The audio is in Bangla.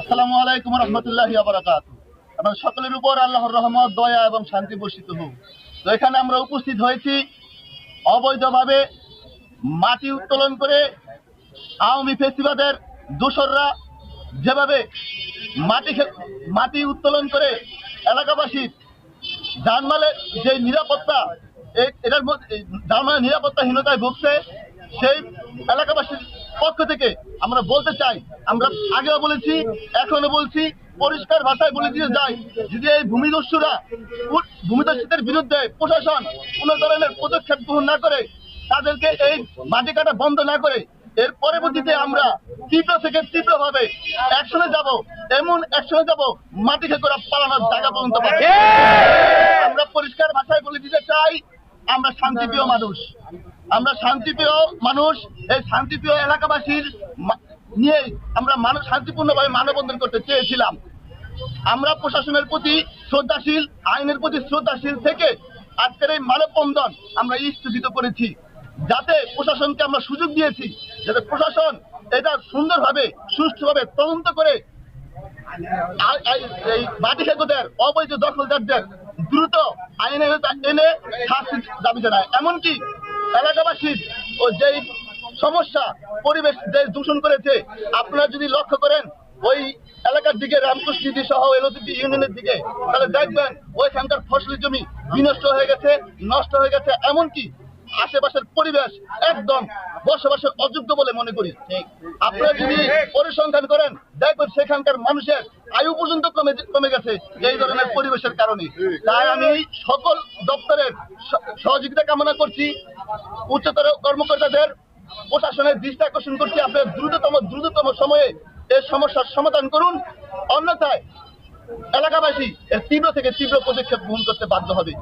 আসসালামু আলাইকুম রহমতুল্লাহ আবরাকাত এবং সকলের উপর আল্লাহর রহমত, দয়া এবং শান্তি বর্ষিত হোক। তো এখানে আমরা উপস্থিত হয়েছি অবৈধভাবে মাটি উত্তোলন করে আওয়ামী ফেসিবাদের দোসররা যেভাবে মাটি মাটি উত্তোলন করে এলাকাবাসীর জানমালের যে নিরাপত্তা এটার জানমালের নিরাপত্তাহীনতায় ভুগছে, সেই এলাকাবাসীর পক্ষ থেকে আমরা বলতে চাই আমরা আগেও বলেছি এখনও বলছি পরিষ্কার ভাষায় বলে দিয়ে যাই যদি এই ভূমিদস্যুরা ভূমিদস্যুদের বিরুদ্ধে প্রশাসন কোনো ধরনের পদক্ষেপ গ্রহণ না করে তাদেরকে এই মাটি কাটা বন্ধ না করে এর পরবর্তীতে আমরা তীব্র থেকে তীব্র ভাবে একশনে যাব এমন একশনে যাব মাটি খেয়ে করে পালানোর জায়গা পর্যন্ত আমরা পরিষ্কার ভাষায় বলে দিতে চাই আমরা শান্তিপ্রিয় মানুষ। আমরা শান্তিপ্রিয় মানুষ, এই শান্তিপ্রিয় এলাকাবাসীর নিয়ে আমরা মানুষ শান্তিপূর্ণভাবে মানববন্ধন করতে চেয়েছিলাম। আমরা প্রশাসনের প্রতি শ্রদ্ধাশীল, আইনের প্রতি শ্রদ্ধাশীল থেকে আজকের এই মানববন্ধন আমরা স্থগিত করেছি। যাতে প্রশাসনকে আমরা সুযোগ দিয়েছি, যাতে প্রশাসন এটা সুন্দরভাবে, সুষ্ঠুভাবে তদন্ত করে এই মাটি খেকোদের অবৈধ দখলদারদের দ্রুত আইনে এনে শাস্তি দাবি জানায়। এমনকি এলাকাবাসীর ও যেই সমস্যা, পরিবেশ যে দূষণ করেছে, আপনারা যদি লক্ষ্য করেন, ওই এলাকার দিকে রামকৃষ্ণ সহ এলওসিপি ইউনিয়নের দিকে, তাহলে দেখবেন ওইখানকার ফসলি জমি বিনষ্ট হয়ে গেছে, নষ্ট হয়ে গেছে, এমনকি আশেপাশের পরিবেশ একদম বসবাসের অযোগ্য বলে মনে করি। আপনারা যদি পরিসংখ্যান করেন, দেখবেন সেখানকার মানুষের আয়ু পর্যন্ত কমে কমে গেছে এই ধরনের পরিবেশের কারণে। তাই আমি সকল দপ্তরের সহযোগিতা কামনা করছি। উচ্চতর কর্মকর্তাদের প্রশাসনের দৃষ্টি আকর্ষণ করছি আপনার দ্রুততম দ্রুততম সময়ে এই সমস্যার সমাধান করুন। অন্যথায় এলাকাবাসী তীব্র থেকে তীব্র পদক্ষেপ গ্রহণ করতে বাধ্য হবে।